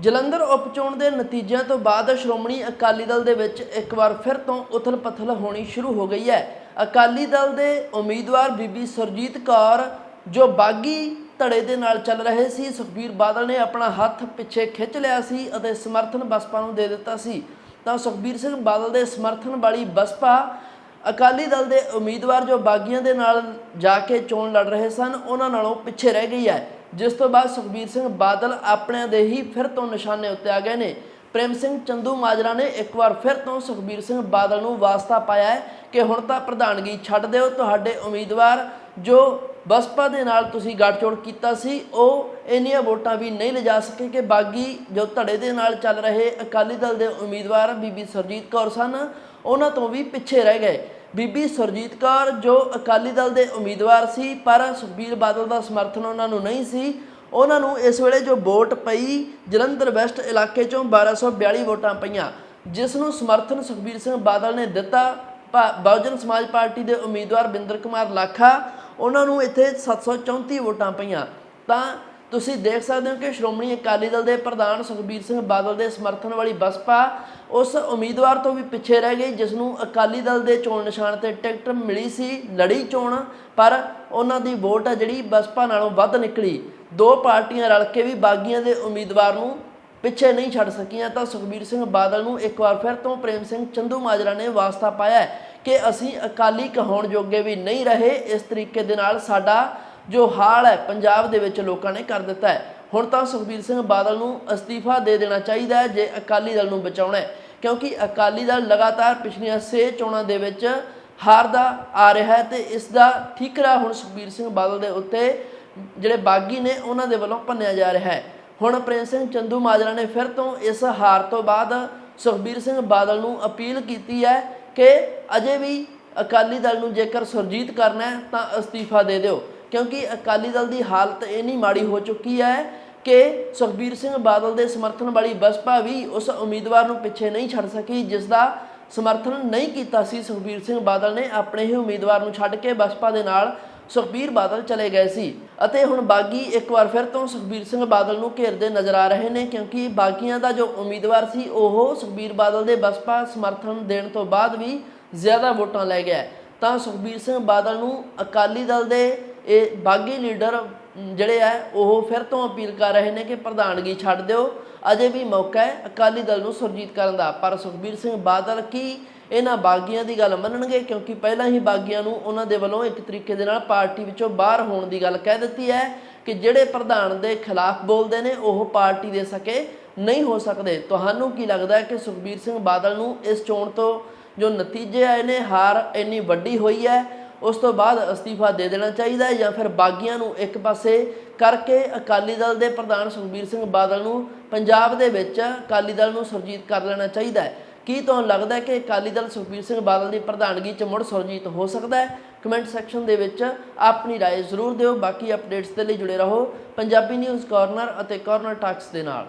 ਜਲੰਧਰ ਉਪਚੋਣ ਦੇ ਨਤੀਜਿਆਂ ਤੋਂ ਬਾਅਦ ਸ਼੍ਰੋਮਣੀ ਅਕਾਲੀ ਦਲ ਦੇ ਵਿੱਚ ਇੱਕ ਵਾਰ ਫਿਰ ਤੋਂ ਉਥਲ-ਪਥਲ ਹੋਣੀ ਸ਼ੁਰੂ ਹੋ ਗਈ ਹੈ। ਅਕਾਲੀ ਦਲ ਦੇ ਉਮੀਦਵਾਰ ਬੀਬੀ ਸਰਜੀਤ ਕੌਰ, ਜੋ ਬਾਗੀ ਧੜੇ ਦੇ ਨਾਲ ਚੱਲ ਰਹੇ ਸੀ, ਸੁਖਬੀਰ ਬਾਦਲ ਨੇ ਆਪਣਾ ਹੱਥ ਪਿੱਛੇ ਖਿੱਚ ਲਿਆ ਸੀ ਅਤੇ ਸਮਰਥਨ ਬਸਪਾ ਨੂੰ ਦੇ ਦਿੱਤਾ ਸੀ। ਤਾਂ ਸੁਖਬੀਰ ਸਿੰਘ ਬਾਦਲ ਦੇ ਸਮਰਥਨ ਵਾਲੀ ਬਸਪਾ, ਅਕਾਲੀ ਦਲ ਦੇ ਉਮੀਦਵਾਰ ਜੋ ਬਾਗੀਆਂ ਦੇ ਨਾਲ ਜਾ ਕੇ ਚੋਣ ਲੜ ਰਹੇ ਸਨ, ਉਹਨਾਂ ਨਾਲੋਂ ਪਿੱਛੇ ਰਹਿ ਗਈ ਹੈ। ਜਿਸ ਤੋਂ ਬਾਅਦ ਸੁਖਬੀਰ ਸਿੰਘ ਬਾਦਲ ਆਪਣਿਆਂ ਦੇ ਹੀ ਫਿਰ ਤੋਂ ਨਿਸ਼ਾਨੇ ਉੱਤੇ ਆ ਗਏ ਨੇ। ਪ੍ਰੇਮ ਸਿੰਘ ਚੰਦੂ ਮਾਜਰਾ ਨੇ ਇੱਕ ਵਾਰ ਫਿਰ ਤੋਂ ਸੁਖਬੀਰ ਸਿੰਘ ਬਾਦਲ ਨੂੰ ਵਾਸਤਾ ਪਾਇਆ ਹੈ ਕਿ ਹੁਣ ਤਾਂ ਪ੍ਰਧਾਨਗੀ ਛੱਡ ਦਿਓ ਤੁਹਾਡੇ ਉਮੀਦਵਾਰ। ਜੋ ਬਸਪਾ ਦੇ ਨਾਲ ਤੁਸੀਂ ਗੱਠਜੋੜ ਕੀਤਾ ਸੀ, ਉਹ ਇੰਨੀਆਂ ਵੋਟਾਂ ਵੀ ਨਹੀਂ ਲਿਜਾ ਸਕੇ ਕਿ ਬਾਗੀ ਜੋ ਧੜੇ ਦੇ ਨਾਲ ਚੱਲ ਰਹੇ ਅਕਾਲੀ ਦਲ ਦੇ ਉਮੀਦਵਾਰ ਬੀਬੀ ਸਰਜੀਤ ਕੌਰ ਸਨ, ਉਹਨਾਂ ਤੋਂ ਵੀ ਪਿੱਛੇ ਰਹਿ ਗਏ। ਬੀਬੀ ਸਰਜੀਤ ਕੌਰ, ਜੋ ਅਕਾਲੀ ਦਲ ਦੇ ਉਮੀਦਵਾਰ ਸੀ, ਪਰ ਸੁਖਬੀਰ ਬਾਦਲ ਦਾ ਸਮਰਥਨ ਉਹਨਾਂ ਨੂੰ ਨਹੀਂ ਸੀ। ਉਹਨਾਂ ਨੂੰ ਇਸ ਵੇਲੇ ਜੋ ਵੋਟ ਪਈ, ਜਲੰਧਰ ਵੈਸਟ ਇਲਾਕੇ ਚੋਂ 1242 ਵੋਟਾਂ ਪਈਆਂ। ਜਿਸ ਨੂੰ ਸਮਰਥਨ ਸੁਖਬੀਰ ਸਿੰਘ ਬਾਦਲ ਨੇ ਦਿੱਤਾ, ਭਾ- ਬਹੁਜਨ ਸਮਾਜ ਪਾਰਟੀ ਦੇ ਉਮੀਦਵਾਰ ਬਿੰਦਰ ਕੁਮਾਰ ਲਾਖਾ। ਉਹਨਾਂ ਨੂੰ ਇੱਥੇ 734 ਵੋਟਾਂ ਪਈਆਂ। ਤਾਂ ਤੁਸੀਂ ਦੇਖ ਸਕਦੇ ਹੋ ਕਿ ਸ਼੍ਰੋਮਣੀ ਅਕਾਲੀ ਦਲ ਦੇ ਪ੍ਰਧਾਨ ਸੁਖਬੀਰ ਸਿੰਘ ਬਾਦਲ ਦੇ ਸਮਰਥਨ ਵਾਲੀ ਬਸਪਾ ਉਸ ਉਮੀਦਵਾਰ ਤੋਂ ਵੀ ਪਿੱਛੇ ਰਹਿ ਗਈ, ਜਿਸ ਨੂੰ ਅਕਾਲੀ ਦਲ ਦੇ ਚੋਣ ਨਿਸ਼ਾਨ ਤੇ ਟਿਕਟ ਮਿਲੀ ਸੀ ਲੜੀ ਚੋਣ, ਪਰ ਉਹਨਾਂ ਦੀ ਵੋਟ ਆ ਜਿਹੜੀ ਬਸਪਾ ਨਾਲੋਂ ਵੱਧ ਨਿਕਲੀ। ਦੋ ਪਾਰਟੀਆਂ ਰਲ ਕੇ ਵੀ ਬਾਗੀਆਂ ਦੇ ਉਮੀਦਵਾਰ ਨੂੰ ਪਿੱਛੇ ਨਹੀਂ ਛੱਡ ਸਕੀਆਂ, ਤਾਂ ਸੁਖਬੀਰ ਸਿੰਘ ਬਾਦਲ ਨੂੰ ਇੱਕ ਵਾਰ ਫਿਰ ਤੋਂ ਪ੍ਰੇਮ ਸਿੰਘ ਚੰਦੂ ਮਾਜਰਾ ਨੇ ਵਾਸਤਾ ਪਾਇਆ ਕਿ ਅਸੀਂ ਅਕਾਲੀ ਕਹਾਉਣ ਜੋਗੇ ਵੀ ਨਹੀਂ ਰਹੇ, ਇਸ ਤਰੀਕੇ ਦੇ ਨਾਲ ਸਾਡਾ ਜੋ ਹਾਲ ਹੈ, ਪੰਜਾਬ ਦੇ ਵਿੱਚ ਲੋਕਾਂ ਨੇ ਕਰ ਦਿੱਤਾ ਹੈ। ਹੁਣ ਤਾਂ ਸੁਖਬੀਰ ਸਿੰਘ ਬਾਦਲ ਨੂੰ ਅਸਤੀਫਾ ਦੇ ਦੇਣਾ ਚਾਹੀਦਾ ਹੈ, ਜੇ ਅਕਾਲੀ ਦਲ ਨੂੰ ਬਚਾਉਣਾ ਹੈ। ਕਿਉਂਕਿ ਅਕਾਲੀ ਦਲ ਲਗਾਤਾਰ ਪਿਛਲੀਆਂ 6 ਚੋਣਾਂ ਦੇ ਵਿੱਚ ਹਾਰਦਾ ਆ ਰਿਹਾ ਹੈ ਤੇ ਇਸ ਦਾ ਠੀਕਰਾ ਹੁਣ ਸੁਖਬੀਰ ਸਿੰਘ ਬਾਦਲ ਦੇ ਉੱਤੇ ਜਿਹੜੇ ਬਾਗੀ ਨੇ, ਉਹਨਾਂ ਦੇ ਵੱਲੋਂ ਭੰਨਿਆ ਜਾ ਰਿਹਾ ਹੈ। ਹੁਣ ਪ੍ਰੇਮ ਸਿੰਘ ਚੰਦੂ ਮਾਜਰਾ ਨੇ ਫਿਰ ਤੋਂ ਇਸ ਹਾਰ ਤੋਂ ਬਾਅਦ ਸੁਖਬੀਰ ਸਿੰਘ ਬਾਦਲ ਨੂੰ ਅਪੀਲ ਕੀਤੀ ਹੈ ਕਿ ਅਜੇ ਵੀ ਅਕਾਲੀ ਦਲ ਨੂੰ ਜੇਕਰ ਸੁਰਜੀਤ ਕਰਨਾ ਹੈ, ਤਾਂ ਅਸਤੀਫਾ ਦੇ ਦਿਓ। ਕਿਉਂਕਿ ਅਕਾਲੀ ਦਲ ਦੀ ਹਾਲਤ ਇੰਨੀ ਮਾੜੀ ਹੋ ਚੁੱਕੀ ਹੈ ਕਿ ਸੁਖਬੀਰ ਸਿੰਘ ਬਾਦਲ ਦੇ ਸਮਰਥਨ ਵਾਲੀ ਬਸਪਾ ਵੀ ਉਸ ਉਮੀਦਵਾਰ ਨੂੰ ਪਿੱਛੇ ਨਹੀਂ ਛੱਡ ਸਕੀ, ਜਿਸ ਦਾ ਸਮਰਥਨ ਨਹੀਂ ਕੀਤਾ ਸੀ ਸੁਖਬੀਰ ਸਿੰਘ ਬਾਦਲ ਨੇ। ਆਪਣੇ ਹੀ ਉਮੀਦਵਾਰ ਨੂੰ ਛੱਡ ਕੇ ਬਸਪਾ ਦੇ ਨਾਲ ਸੁਖਬੀਰ ਬਾਦਲ ਚਲੇ ਗਏ ਸੀ ਅਤੇ ਹੁਣ ਬਾਗੀ ਇੱਕ ਵਾਰ ਫਿਰ ਤੋਂ ਸੁਖਬੀਰ ਸਿੰਘ ਬਾਦਲ ਨੂੰ ਘੇਰਦੇ ਨਜ਼ਰ ਆ ਰਹੇ ਨੇ, ਕਿਉਂਕਿ ਬਾਗੀਆਂ ਦਾ ਜੋ ਉਮੀਦਵਾਰ ਸੀ, ਉਹ ਸੁਖਬੀਰ ਬਾਦਲ ਦੇ ਬਸਪਾ ਸਮਰਥਨ ਦੇਣ ਤੋਂ ਬਾਅਦ ਵੀ ਜ਼ਿਆਦਾ ਵੋਟਾਂ ਲੈ ਗਿਆ। ਤਾਂ ਸੁਖਬੀਰ ਸਿੰਘ ਬਾਦਲ ਨੂੰ ਅਕਾਲੀ ਦਲ ਦੇ ਇਹ ਬਾਗੀ ਲੀਡਰ ਜਿਹੜੇ ਆ, ਉਹ ਫਿਰ ਤੋਂ ਅਪੀਲ ਕਰ ਰਹੇ ਨੇ ਕਿ ਪ੍ਰਧਾਨਗੀ ਛੱਡ ਦਿਓ। ਅਜੇ ਵੀ ਮੌਕਾ ਹੈ, ਅਕਾਲੀ ਦਲ ਨੂੰ ਸੁਰਜੀਤ ਕਰਨ ਦਾ। ਪਰ ਸੁਖਬੀਰ ਸਿੰਘ ਬਾਦਲ ਕੀ ਇਹਨਾਂ ਬਾਗੀਆਂ ਦੀ ਗੱਲ ਮੰਨਣਗੇ? ਕਿਉਂਕਿ ਪਹਿਲਾਂ ਹੀ ਬਾਗੀਆਂ ਨੂੰ ਉਹਨਾਂ ਦੇ ਵੱਲੋਂ ਇੱਕ ਤਰੀਕੇ ਦੇ ਨਾਲ ਪਾਰਟੀ ਵਿੱਚੋਂ ਬਾਹਰ ਹੋਣ ਦੀ ਗੱਲ ਕਹਿ ਦਿੱਤੀ ਹੈ ਕਿ ਜਿਹੜੇ ਪ੍ਰਧਾਨ ਦੇ ਖਿਲਾਫ ਬੋਲਦੇ ਨੇ, ਉਹ ਪਾਰਟੀ ਦੇ ਸਕੇ, ਨਹੀਂ ਹੋ ਸਕਦੇ। ਤੁਹਾਨੂੰ ਕੀ ਲੱਗਦਾ ਹੈ ਕਿ ਸੁਖਬੀਰ ਸਿੰਘ ਬਾਦਲ ਨੂੰ ਇਸ ਚੋਣ ਤੋਂ ਜੋ ਨਤੀਜੇ ਆਏ ਨੇ, ਹਾਰ ਇੰਨੀ ਵੱਡੀ ਹੋਈ ਹੈ? ਉਸ ਤੋਂ ਬਾਅਦ ਅਸਤੀਫਾ ਦੇ ਦੇਣਾ ਚਾਹੀਦਾ ਹੈ ਜਾਂ ਫਿਰ ਬਾਗੀਆਂ ਨੂੰ ਇੱਕ ਪਾਸੇ ਕਰਕੇ ਅਕਾਲੀ ਦਲ ਦੇ ਪ੍ਰਧਾਨ ਸੁਖਬੀਰ ਸਿੰਘ ਬਾਦਲ ਨੂੰ ਪੰਜਾਬ ਦੇ ਵਿੱਚ ਅਕਾਲੀ ਦਲ ਨੂੰ ਸੁਰਜੀਤ ਕਰ ਲੈਣਾ ਚਾਹੀਦਾ ਹੈ ਕੀ ਤੁਹਾਨੂੰ ਲੱਗਦਾ ਹੈ ਕਿ ਅਕਾਲੀ ਦਲ ਸੁਖਬੀਰ ਸਿੰਘ ਬਾਦਲ ਦੀ ਪ੍ਰਧਾਨਗੀ 'ਚ ਮੁੜ ਸੁਰਜੀਤ ਹੋ ਸਕਦਾ ਹੈ ਕਮੈਂਟ ਸੈਕਸ਼ਨ ਦੇ ਵਿੱਚ ਆਪਣੀ رائے ਜ਼ਰੂਰ ਦਿਓ ਬਾਕੀ ਅਪਡੇਟਸ ਦੇ ਲਈ ਜੁੜੇ ਰਹੋ ਪੰਜਾਬੀ ਨਿਊਜ਼ ਕਾਰਨਰ ਅਤੇ ਕਾਰਨਰ ਟਾਕਸ ਦੇ ਨਾਲ